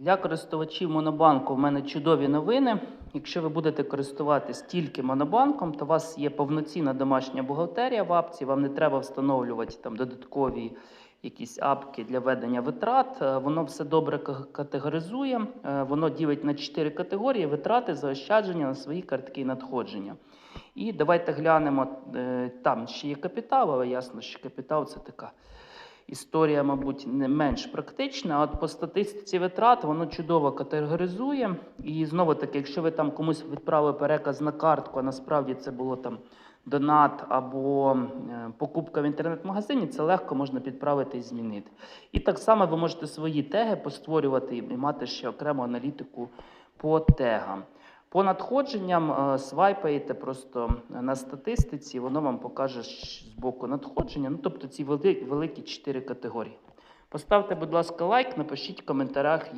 Для користувачів Монобанку в мене чудові новини. Якщо ви будете користуватись тільки Монобанком, то у вас є повноцінна домашня бухгалтерія в апці, вам не треба встановлювати там додаткові якісь апки для ведення витрат. Е, Воно все добре категоризує, е, воно ділить на чотири категорії: витрати, заощадження на свої картки і надходження. І давайте глянемо, е, там ще є капітал, але ясно, що капітал це така історія, мабуть, не менш практична. От по статистиці витрат воно чудово категоризує. І знову таки, якщо ви там комусь відправили переказ на картку, а насправді це було там донат або е, покупка в інтернет-магазині, це легко можна підправити і змінити. І так само ви можете свої теги постворювати і мати ще окрему аналітику по тегам. По надходженням е, свайпаєте просто на статистиці, воно вам покаже з боку надходження. Ну, тобто ці великі чотири категорії. Поставте, будь ласка, лайк, напишіть в коментарях, як.